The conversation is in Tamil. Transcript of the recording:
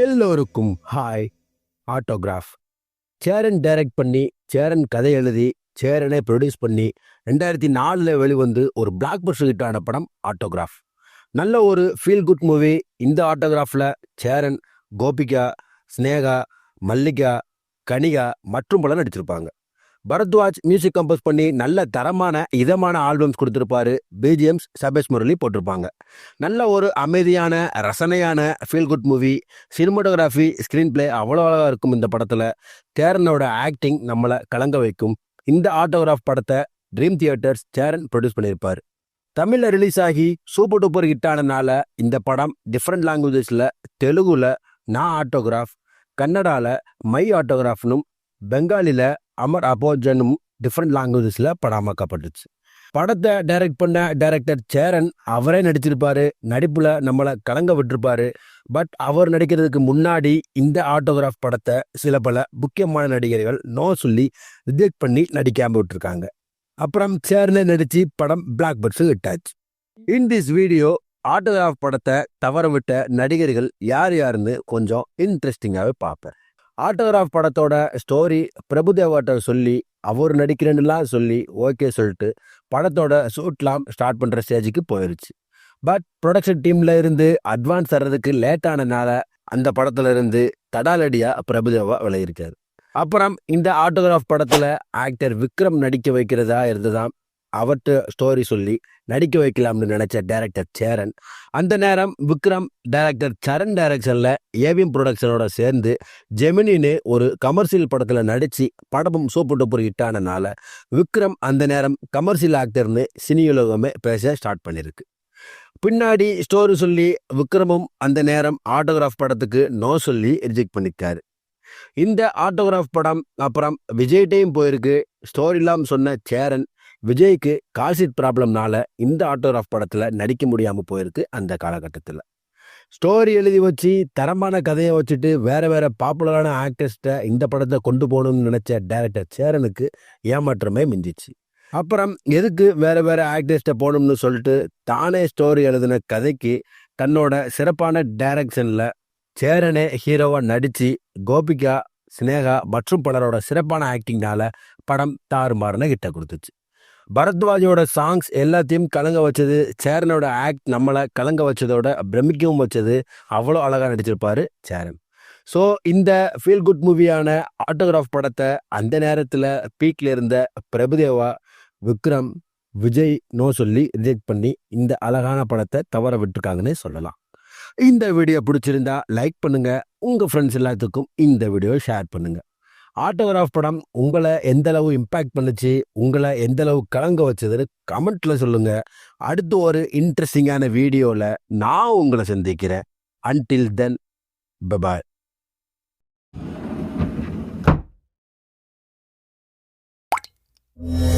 எல்லோருக்கும் ஹாய். ஆட்டோகிராஃப். சேரன் டைரக்ட் பண்ணி சேரன் கதை எழுதி சேரனை ப்ரொடியூஸ் பண்ணி ரெண்டாயிரத்தி நாலில் வெளிவந்து ஒரு பிளாக் பஸ்டர் ஹிட்டான படம் ஆட்டோகிராஃப். நல்ல ஒரு ஃபீல் குட் மூவி இந்த ஆட்டோகிராஃபில் சேரன் கோபிகா ஸ்னேகா மல்லிகா கனிகா மற்றும் பலர் நடிச்சிருப்பாங்க. பரத்வாஜ் மியூசிக் கம்போஸ் பண்ணி நல்ல தரமான இதமான ஆல்பம்ஸ் கொடுத்துருப்பாரு. பிஜிஎம்ஸ் சபேஷ் முரளி போட்டிருப்பாங்க. நல்ல ஒரு அமைதியான ரசனையான feel good movie cinematography screenplay அவ்வளோ அழகாக இருக்கும் இந்த படத்தில். சேரனோட ஆக்டிங் நம்மளை கலங்க வைக்கும். இந்த ஆட்டோகிராஃப் படத்தை ட்ரீம் தியேட்டர்ஸ் சேரன் ப்ரொடியூஸ் பண்ணியிருப்பார். தமிழில் ரிலீஸ் ஆகி சூப்பர் டூப்பர் ஹிட் இந்த படம் டிஃப்ரெண்ட் லாங்குவேஜஸில் தெலுங்குல நான் ஆட்டோகிராஃப் கன்னடாவில் மை ஆட்டோகிராஃப்னும் பெங்காலியில் அமர் அபோஜனும் டிஃப்ரெண்ட் லாங்குவேஜஸில் படமாக்கப்பட்டுச்சு படத்தை டைரக்ட் பண்ண டைரக்டர் சேரன் அவரே நடிச்சிருப்பாரு. நடிப்பில் நம்மளை கலங்க விட்டுருப்பாரு. பட் அவர் நடிக்கிறதுக்கு முன்னாடி இந்த ஆட்டோகிராஃப் படத்தை சில பல முக்கியமான நடிகர்கள் நோ சொல்லி ரிஜெக்ட் பண்ணி நடிக்காமல் விட்டுருக்காங்க. அப்புறம் சேர்னே நடித்து படம் பிளாக் பர்ட்ஸ் விட்டாச்சு இன் திஸ் வீடியோ ஆட்டோகிராஃப் படத்தை தவற விட்ட நடிகர்கள் யார் யாருன்னு கொஞ்சம் இன்ட்ரெஸ்டிங்காகவே பார்ப்பேன். ஆட்டோகிராஃப் படத்தோட ஸ்டோரி பிரபுதேவாட்ட சொல்லி அவர் நடிக்கிறேன்னுலாம் சொல்லி ஓகே சொல்லிட்டு படத்தோட ஷூட்லாம் ஸ்டார்ட் பண்ணுற ஸ்டேஜுக்கு போயிருச்சு. பட் ப்ரொடக்ஷன் டீமில் இருந்து அட்வான்ஸ் தர்றதுக்கு லேட் ஆனனால அந்த படத்துல இருந்து தடாலடியாக பிரபுதேவா விளையிருக்காரு அப்புறம் இந்த ஆட்டோகிராஃப் படத்தில் ஆக்டர் விக்ரம் நடிக்க வைக்கிறதா இருந்ததாம் அவர்கிட்ட ஸ்டோரி சொல்லி நடிக்க வைக்கலாம்னு நினச்ச டைரக்டர் சேரன். அந்த நேரம் விக்ரம் டைரக்டர் சரண் டைரக்ஷனில் ஏவிஎம் ப்ரொடக்ஷனோட சேர்ந்து ஜெமினின்னு ஒரு கமர்ஷியல் படத்தில் நடித்து படமும் சூப்பர் டூப்பர் ஹிட் ஆனனால விக்ரம் அந்த நேரம் கமர்ஷியல் ஆக்டர்னு சினியுலகமே பேச ஸ்டார்ட் பண்ணியிருக்கு பின்னாடி ஸ்டோரி சொல்லி விக்ரமும் அந்த நேரம் ஆட்டோகிராஃப் படத்துக்கு நோ சொல்லி ரிஜெக்ட் பண்ணிருக்காரு இந்த ஆட்டோகிராஃப் படம் அப்புறம் விஜய்டையும் போயிருக்கு. ஸ்டோரிலாம் சொன்ன சேரன் விஜய்க்கு கால்ஷீட் ப்ராப்ளம்னால இந்த ஆட்டோகிராஃப் படத்தில் நடிக்க முடியாமல் போயிருக்கு அந்த காலகட்டத்தில். ஸ்டோரி எழுதி வச்சு தரமான கதையை வச்சுட்டு வேறு வேற பாப்புலரான ஆக்டர்ஸ்ட்டை இந்த படத்தை கொண்டு போகணும்னு நினச்ச டேரக்டர் சேரனுக்கு ஏமாற்றமே மிஞ்சிச்சு. அப்புறம் எதுக்கு வேற வேற ஆக்டர்ஸ்ட்டை போகணும்னு சொல்லிட்டு தானே ஸ்டோரி எழுதின கதைக்கு தன்னோட சிறப்பான டைரக்ஷனில் சேரனே ஹீரோவாக நடித்து கோபிகா ஸ்னேகா மற்றும் பலரோட சிறப்பான ஆக்டிங்னால படம் தாறுமாறுன கிட்ட கொடுத்துச்சு. பரத்வாஜோட சாங்ஸ் எல்லாத்தையும் கலங்க வச்சது சேரனோட ஆக்ட் நம்மளை கலங்க வச்சதோட பிரமிக்கவும் வச்சது. அவ்வளோ அழகாக நடிச்சிருப்பார் சேரன். ஸோ இந்த ஃபீல் குட் மூவியான ஆட்டோகிராஃப் படத்தை அந்த நேரத்தில் பீக்கில் இருந்த பிரபுதேவா விக்ரம் விஜய் நோ சொல்லி ரிஜெக்ட் பண்ணி இந்த அழகான படத்தை தவற விட்டுருக்காங்கன்னு சொல்லலாம். இந்த வீடியோ பிடிச்சிருந்தா லைக் பண்ணுங்கள் உங்கள் ஃப்ரெண்ட்ஸ் எல்லாத்துக்கும் இந்த வீடியோ ஷேர் பண்ணுங்கள் ஆட்டோகிராஃப் படம் உங்களை எந்த அளவு இம்பேக்ட் பண்ணுச்சு உங்களை எந்த அளவு கலங்க வச்சதுன்னு கமெண்ட்டில் சொல்லுங்கள் அடுத்து ஒரு இன்ட்ரெஸ்டிங்கான வீடியோவில் நான் உங்களை சந்திக்கிறேன் அன்டில் தென் பபாய் Yeah.